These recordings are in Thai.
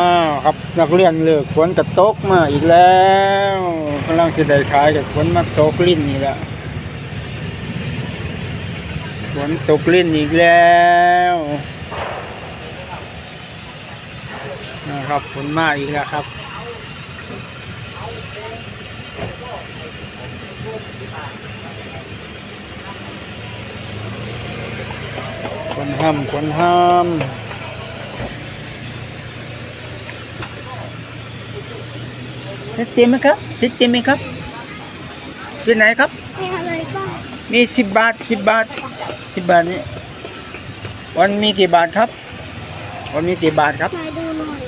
อ้าวครับนักเรียนเลิกฝนกระตกมาอีกแล้วกำลังเสิได้ขายกับฝนมาตกลิ้นนี่แหละฝนตกลิ้นอีกแล้วนะครับฝนมาอีกแล้วครับคนห้ามคนห้าม ชัดเจนไหมครับชัดเจนไหมครับที่ไหนครับให้อะไรบ้างมีสิบบาทสิบบาทสิบบาทนี่วันมีกี่บาทครับ วันมีกี่บาทครับมาดูหน่อย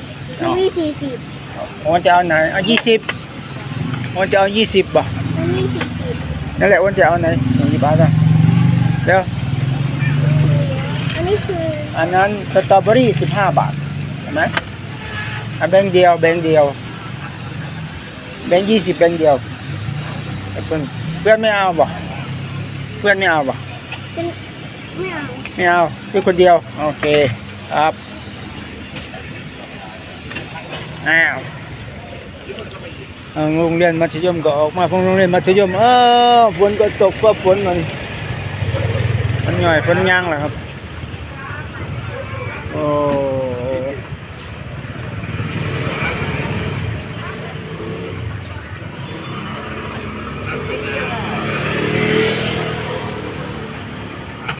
อ๋อมันมีสี่สิบวันจะเอาไหนเอายี่สิบวันจะเอายี่สิบบ่มันมีสี่สิบนั่นแหละวันจะเอาไหนเอากี่บาทอะเดี๋ยวอันนี้คืออันนั้นสตรอเบอรี่สิบห้าบาทเห็นไหมเอาแบงค์เดียวแบงค์เดียว แบงค์ยี่สิบแบงค์เดียวเพื่อนเพื่อนไม่เอาบ่เพื่อนไม่เอาบ่เป็นไม่เอาไม่เอาเพื่อนคนเดียว โอเคครับอ้าวเอาโรงเรียนมัธยมก็ออกมาพวกโรงเรียนมัธยมเออฝนก็ตกก็ฝนมันมันหน่อยฝนยางแหละครับโอ้